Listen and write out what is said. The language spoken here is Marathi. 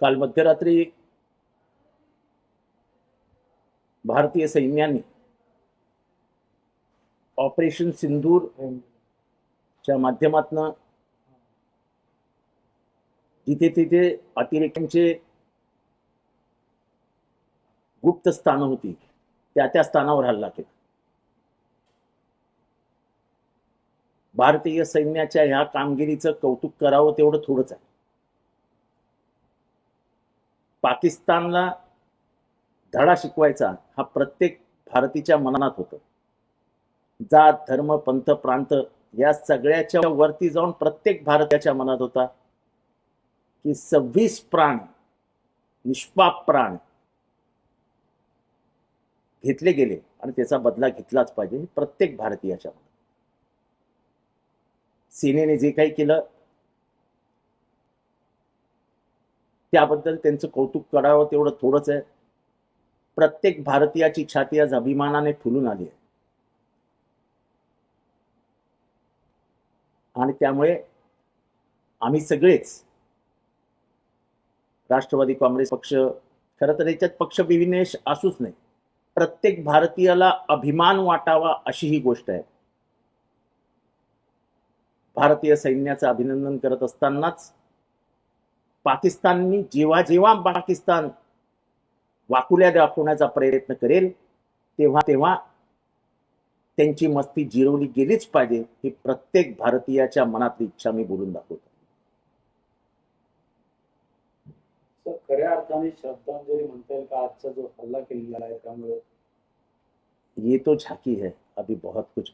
काल मध्यरात्री भारतीय सैन्याने ऑपरेशन सिंदूर च्या माध्यमातून जिथे तिथे अतिरेक्यांचे गुप्त स्थानं होती. त्या त्या स्थानावर हल्ला केला. भारतीय सैन्याच्या ह्या कामगिरीचं कौतुक करावं तेवढं थोडंच आहे. पाकिस्तानला धडा शिकवायचा हा प्रत्येक भारतीच्या मनात होतं. जात धर्म पंथ प्रांत या सगळ्याच्या वरती जाऊन प्रत्येक भारताच्या मनात होता की सव्वीस प्राण निष्पाप प्राण घेतले गेले आणि त्याचा बदला घेतलाच पाहिजे प्रत्येक भारतीयाच्या मनात. सेनेने जे काही केलं त्याबद्दल त्यांचं कौतुक करावं तेवढं थोडंच आहे. प्रत्येक भारतीयाची छाती आज अभिमानाने फुलून आली आहे. आणि त्यामुळे आम्ही सगळेच राष्ट्रवादी काँग्रेस पक्ष खरं तर याच्यात पक्ष विविनेश असूच नाही. प्रत्येक भारतीयाला अभिमान वाटावा अशी ही गोष्ट आहे. भारतीय सैन्याचं अभिनंदन करत असतानाच पाकिस्ताननी जेव्हा जेव्हा पाकिस्तान वाकुल्या दाखवण्याचा प्रयत्न करेल तेव्हा तेव्हा त्यांची मस्ती जिरवली गेलीच पाहिजे ही प्रत्येक भारतीयाच्या मनातली इच्छा मी बोलून दाखवतो. खऱ्या अर्थाने श्रद्धांजली म्हणता येईल का? आजचा जो हल्ला केलेला आहे त्यामुळे? ये तो झाकी है अभी बहुत कुछ